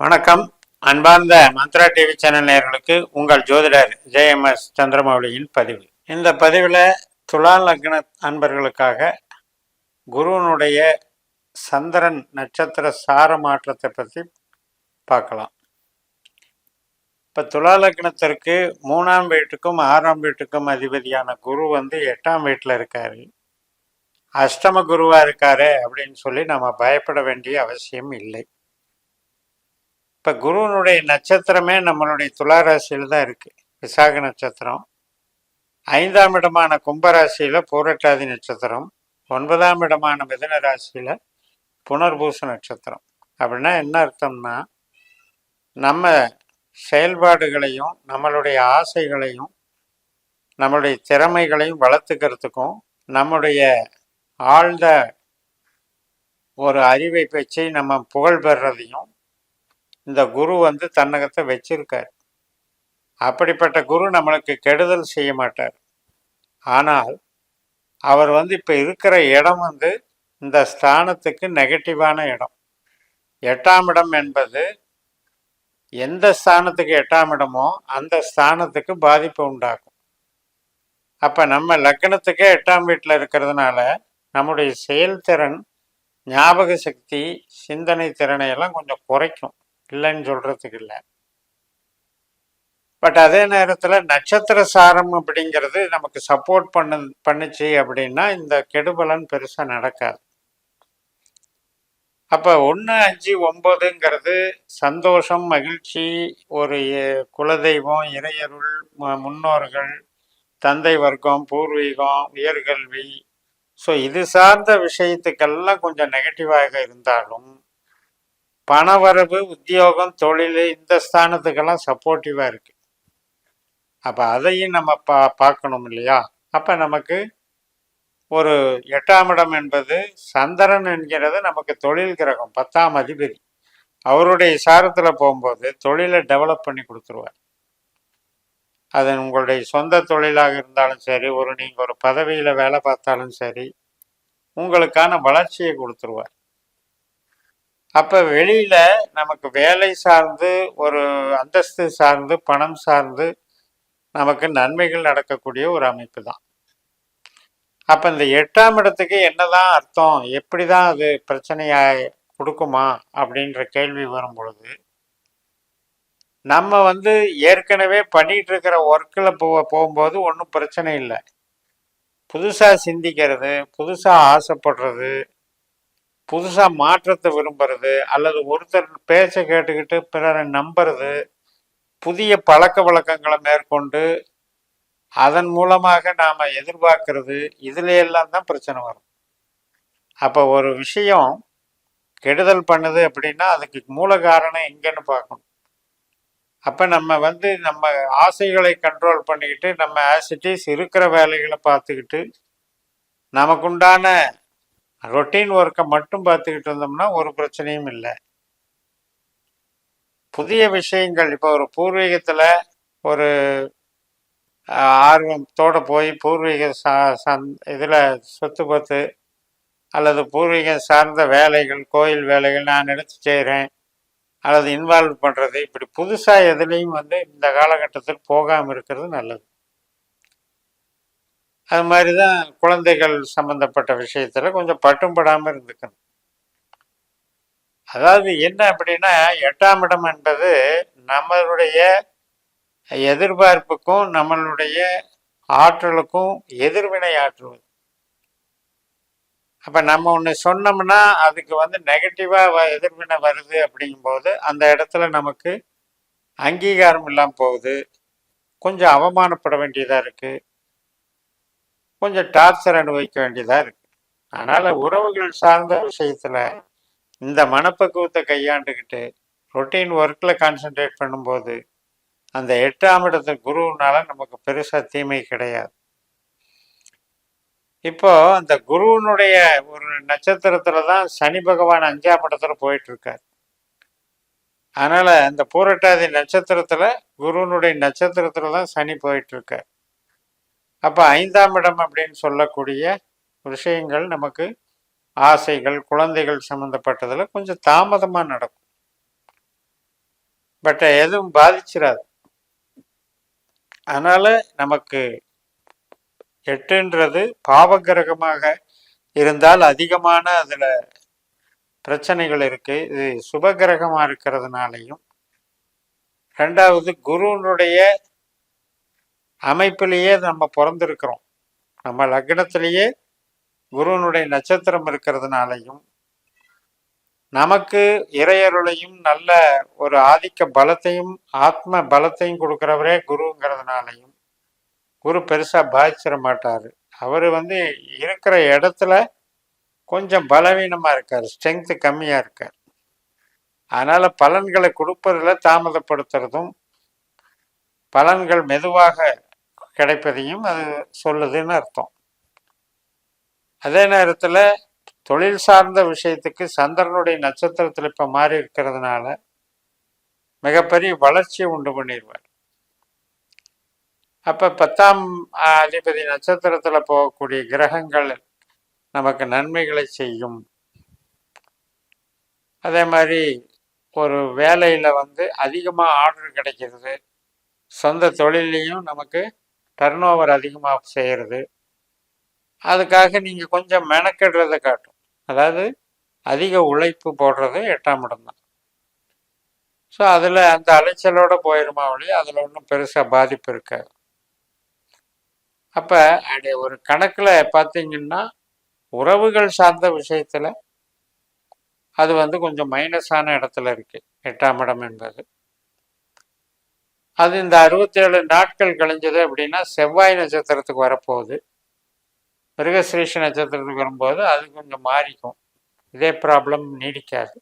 வணக்கம். அன்பார்ந்த Mantra TV channel நேர்களுக்கு உங்கள் ஜோதிடர் ஜேஎம்எஸ் சந்திரமௌலியின் பதிவு. இந்த பதிவில் துலா லக்ன அன்பர்களுக்காக குருவனுடைய சந்திரன் நட்சத்திர சார மாற்றத்தை பற்றி பார்க்கலாம். இப்போ துலா லக்னத்திற்கு மூணாம் வீட்டுக்கும் ஆறாம் வீட்டுக்கும் அதிபதியான குரு வந்து எட்டாம் வீட்டில் இருக்காரு. அஷ்டம குருவாக இருக்காரு அப்படின்னு சொல்லி நம்ம பயப்பட வேண்டிய அவசியம் இல்லை. இப்போ குருவனுடைய நட்சத்திரமே நம்மளுடைய துளாராசியில் தான் இருக்குது விசாக நட்சத்திரம். ஐந்தாம் இடமான கும்பராசியில் பூரட்டாதி நட்சத்திரம். ஒன்பதாம் இடமான மிதன ராசியில் புனர்பூச நட்சத்திரம். அப்படின்னா என்ன அர்த்தம்னா நம்ம செயல்பாடுகளையும் நம்மளுடைய ஆசைகளையும் நம்மளுடைய திறமைகளையும் வளர்த்துக்கிறதுக்கும் நம்முடைய ஆழ்ந்த ஒரு அறிவை பற்றி நம்ம புகழ் பெறுறதையும் இந்த குரு வந்து தன்னகத்தை வச்சிருக்கார். அப்படிப்பட்ட குரு நம்மளுக்கு கெடுதல் செய்ய மாட்டார். ஆனால் அவர் வந்து இப்போ இருக்கிற இடம் வந்து இந்த ஸ்தானத்துக்கு நெகட்டிவான இடம். எட்டாம் இடம் என்பது எந்த ஸ்தானத்துக்கு எட்டாம் இடமோ அந்த ஸ்தானத்துக்கு பாதிப்பு உண்டாகும். அப்போ நம்ம லக்னத்துக்கே எட்டாம் வீட்டில் இருக்கிறதுனால நம்முடைய செயல்திறன் ஞாபக சக்தி சிந்தனை திறனை எல்லாம் கொஞ்சம் குறைக்கும். இல்லைன்னு சொல்கிறதுக்கு இல்லை. பட் அதே நேரத்தில் நட்சத்திர சாரம் அப்படிங்கிறது நமக்கு சப்போர்ட் பண்ணு பண்ணுச்சு அப்படின்னா இந்த கெடுபலன் பெருசாக நடக்காது. அப்போ ஒன்று அஞ்சு ஒம்பதுங்கிறது சந்தோஷம் மகிழ்ச்சி ஒரு குலதெய்வம் இறையருள் முன்னோர்கள் தந்தை வர்க்கம் பூர்வீகம் உயர்கல்வி. ஸோ இது சார்ந்த விஷயத்துக்கெல்லாம் கொஞ்சம் நெகட்டிவாக இருந்தாலும் பணவரவு உத்தியோகம் தொழில் இந்த ஸ்தானத்துக்கெல்லாம் சப்போர்ட்டிவாக இருக்குது அப்போ அதையும் நம்ம பா பார்க்கணும் இல்லையா? அப்போ நமக்கு ஒரு எட்டாம் இடம் என்பது சந்திரன் என்கிறது நமக்கு தொழில் கிரகம் பத்தாம் அதிபதி. அவருடைய சாரத்தில் போகும்போது தொழிலை டெவலப் பண்ணி கொடுத்துருவார். அது உங்களுடைய சொந்த தொழிலாக இருந்தாலும் சரி ஒரு நீங்கள் ஒரு பதவியில் வேலை பார்த்தாலும் சரி உங்களுக்கான வளர்ச்சியை கொடுத்துருவார். அப்போ வெளியில் நமக்கு வேலை சார்ந்து ஒரு அந்தஸ்து சார்ந்து பணம் சார்ந்து நமக்கு நன்மைகள் நடக்கக்கூடிய ஒரு அமைப்பு தான். அப்போ இந்த எட்டாம் இடத்துக்கு என்னதான் அர்த்தம் எப்படி தான் அது பிரச்சனையாக கொடுக்குமா அப்படின்ற கேள்வி வரும் பொழுது நம்ம வந்து ஏற்கனவே பண்ணிட்டு இருக்கிற ஒர்க்கில் போ போகும்போது ஒன்றும் பிரச்சனை இல்லை. புதுசாக சிந்திக்கிறது புதுசாக ஆசைப்படுறது புதுசாக மாற்றத்தை விரும்புறது அல்லது ஒருத்தர் பேச்சை கேட்டுக்கிட்டு பிறரை நம்புறது புதிய பழக்க வழக்கங்களை மேற்கொண்டு அதன் மூலமாக நாம் எதிர்பார்க்கறது இதுல எல்லாம் தான் பிரச்சனை வரும். அப்போ ஒரு விஷயம் கெடுதல் பண்ணுது அப்படின்னா அதுக்கு மூல காரணம் எங்கன்னு பார்க்கணும். அப்போ நம்ம வந்து நம்ம ஆசைகளை கண்ட்ரோல் பண்ணிக்கிட்டு நம்ம ஆசிட்டிஸ் இருக்கிற வேலைகளை பார்த்துக்கிட்டு நமக்குண்டான ரொட்டீன் ஒர்க்கை மட்டும் பார்த்துக்கிட்டு இருந்தோம்னா ஒரு பிரச்சனையும் இல்லை. புதிய விஷயங்கள் இப்போ ஒரு பூர்வீகத்தில் ஒரு ஆர்வத்தோடு போய் பூர்வீக சா சந் இதில் சொத்து பத்து அல்லது பூர்வீகம் சார்ந்த வேலைகள் கோயில் வேலைகள் நான் எடுத்து செய்கிறேன் அல்லது இன்வால்வ் பண்ணுறது இப்படி புதுசாக எதுலேயும் வந்து இந்த காலகட்டத்தில் போகாமல் இருக்கிறது நல்லது. அது மாதிரி தான் குழந்தைகள் சம்பந்தப்பட்ட விஷயத்தில் கொஞ்சம் பட்டும் படாமல் இருந்துக்கணும். அதாவது என்ன அப்படின்னா எட்டாம் இடம் என்பது நம்மளுடைய எதிர்பார்ப்புக்கும் நம்மளுடைய ஆற்றலுக்கும் எதிர்வினை ஆற்றுவது அப்போ நம்ம ஒன்று சொன்னோம்னா அதுக்கு வந்து நெகட்டிவாக எதிர்வினை வருது அப்படிங்கும்போது அந்த இடத்துல நமக்கு அங்கீகாரம் இல்லாமல் போகுது. கொஞ்சம் அவமானப்பட வேண்டியதாக இருக்குது கொஞ்சம் டார்ச்சர் அனுபவிக்க வேண்டியதாக இருக்குது அதனால் உறவுகள் சார்ந்த விஷயத்தில் இந்த மனப்பக்குவத்தை கையாண்டுக்கிட்டு ரொட்டீன் ஒர்க்கில் கான்சென்ட்ரேட் பண்ணும்போது அந்த எட்டாம் இடத்து குருவுனால நமக்கு பெருசாக தீமை கிடையாது. இப்போ அந்த குருவினுடைய ஒரு நட்சத்திரத்துல தான் சனி பகவான் அஞ்சாம் இடத்துல போயிட்டு இருக்கார் அதனால அந்த பூரட்டாதி நட்சத்திரத்துல குருவினுடைய நட்சத்திரத்துல தான் சனி போயிட்டு இருக்கார் அப்ப ஐந்தாம் இடம் அப்படின்னு சொல்லக்கூடிய விஷயங்கள் நமக்கு ஆசைகள் குழந்தைகள் சம்மந்தப்பட்டதில் கொஞ்சம் தாமதமாக நடக்கும். பட் எதுவும் பாதிச்சிடாது அதனால நமக்கு எட்டுன்றது பாவகிரகமாக இருந்தால் அதிகமான அதில் பிரச்சனைகள் இருக்கு. இது சுபகிரகமாக இருக்கிறதுனாலையும். ரெண்டாவது குருனுடைய அமைப்பிலேயே நம்ம பிறந்திருக்கிறோம். நம்ம லக்னத்திலேயே குருவனுடைய நட்சத்திரம் இருக்கிறதுனாலையும் நமக்கு இறையருளையும் நல்ல ஒரு ஆதிக்க பலத்தையும் ஆத்ம பலத்தையும் கொடுக்குறவரே குருங்கிறதுனாலையும் குரு பெருசாக பாதிச்சிட மாட்டார். அவர் வந்து இருக்கிற இடத்துல கொஞ்சம் பலவீனமாக இருக்கார் ஸ்ட்ரென்த்து கம்மியாக இருக்கார். அதனால் பலன்களை கொடுப்பதில் தாமதப்படுத்துறதும் பலன்கள் மெதுவாக கிடைப்பதையும் அது சொல்லுதுன்னு அர்த்தம். அதே நேரத்தில் தொழில் சார்ந்த விஷயத்துக்கு சந்திரனுடைய நட்சத்திரத்தில் இப்போ மாறி இருக்கிறதுனால மிகப்பெரிய வளர்ச்சியை உண்டு பண்ணிடுவார் அப்போ பத்தாம் அதிபதி நட்சத்திரத்தில் போகக்கூடிய கிரகங்கள் நமக்கு நன்மைகளை செய்யும். அதே மாதிரி ஒரு வேலையில் வந்து அதிகமாக ஆர்டர் கிடைக்கிறது. சொந்த தொழிலையும் நமக்கு டர்ன் ஓவர் அதிகமாக செய்கிறது அதுக்காக நீங்கள் கொஞ்சம் மெனக்கெடுறதை காட்டும். அதாவது அதிக உழைப்பு போடுறது எட்டாம் இடம் தான். ஸோ அதில் அந்த அலைச்சலோடு போயிருமா வழி அதில் ஒன்றும் பெருசாக பாதிப்பு இருக்காது. அப்போ அப்படி ஒரு கணக்கில் பார்த்தீங்கன்னா உறவுகள் சார்ந்த விஷயத்தில் அது வந்து கொஞ்சம் மைனஸான இடத்துல இருக்குது எட்டாம் இடம் என்பது. அது இந்த அறுபத்தேழு நாட்கள் கழிஞ்சது அப்படின்னா செவ்வாய் நட்சத்திரத்துக்கு வரப்போகுது. மிருகசிரீஷ நட்சத்திரத்துக்கு வரும்போது அது கொஞ்சம் மாறிக்கும். இதே ப்ராப்ளம் நீடிக்காது.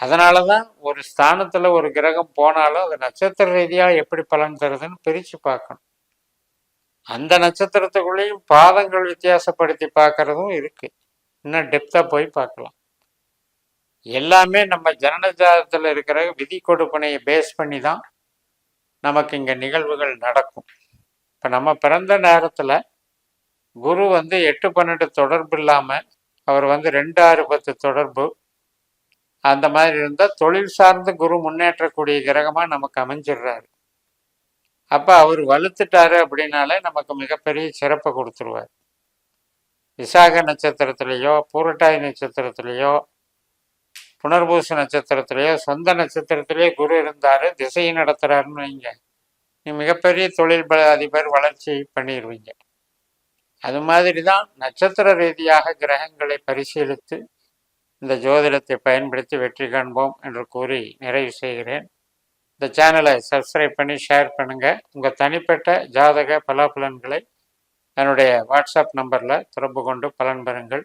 அதனால தான் ஒரு ஸ்தானத்தில் ஒரு கிரகம் போனாலும் அது நட்சத்திர ரீதியாக எப்படி பலன் தருதுன்னு பிரித்து பார்க்கணும். அந்த நட்சத்திரத்துக்குள்ளேயும் பாதங்கள் வித்தியாசப்படுத்தி பார்க்கறதும் இருக்குது இன்னும் டெப்த்தாக போய் பார்க்கலாம். எல்லாமே நம்ம ஜனனஜாதத்தில் இருக்கிற விதி கொடுப்பனையை பேஸ் பண்ணி தான் நமக்கு இங்கே நிகழ்வுகள் நடக்கும். இப்போ நம்ம பிறந்த நேரத்தில் குரு வந்து எட்டு பன்னெண்டு தொடர்பு இல்லாமல் அவர் வந்து ரெண்டு ஆறு பத்து தொடர்பு அந்த மாதிரி இருந்தால் தொழில் சார்ந்து குரு முன்னேற்றக்கூடிய கிரகமாக நமக்கு அமைஞ்சிடுறாரு. அப்போ அவர் வலுத்துட்டாரு அப்படின்னாலே நமக்கு மிகப்பெரிய சிறப்பை கொடுத்துருவார். விசாக நட்சத்திரத்திலேயோ பூரட்டாய் நட்சத்திரத்திலேயோ புனர்பூச நட்சத்திரத்திலேயோ சொந்த நட்சத்திரத்திலேயே குரு இருந்தார் திசையை நடத்துகிறாருன்னு வைங்க. நீ மிகப்பெரிய தொழில் பல அதிபர் வளர்ச்சி பண்ணிடுவீங்க. அது மாதிரி தான் நட்சத்திர ரீதியாக கிரகங்களை பரிசீலித்து இந்த ஜோதிடத்தை பயன்படுத்தி வெற்றி காண்போம் என்று கூறி நிறைவு செய்கிறேன். இந்த சேனலை சப்ஸ்கிரைப் பண்ணி ஷேர் பண்ணுங்கள் உங்கள் தனிப்பட்ட ஜாதக பலாபலன்களை என்னுடைய வாட்ஸ்அப் நம்பரில் தொடர்பு கொண்டு பலன் பெறுங்கள்.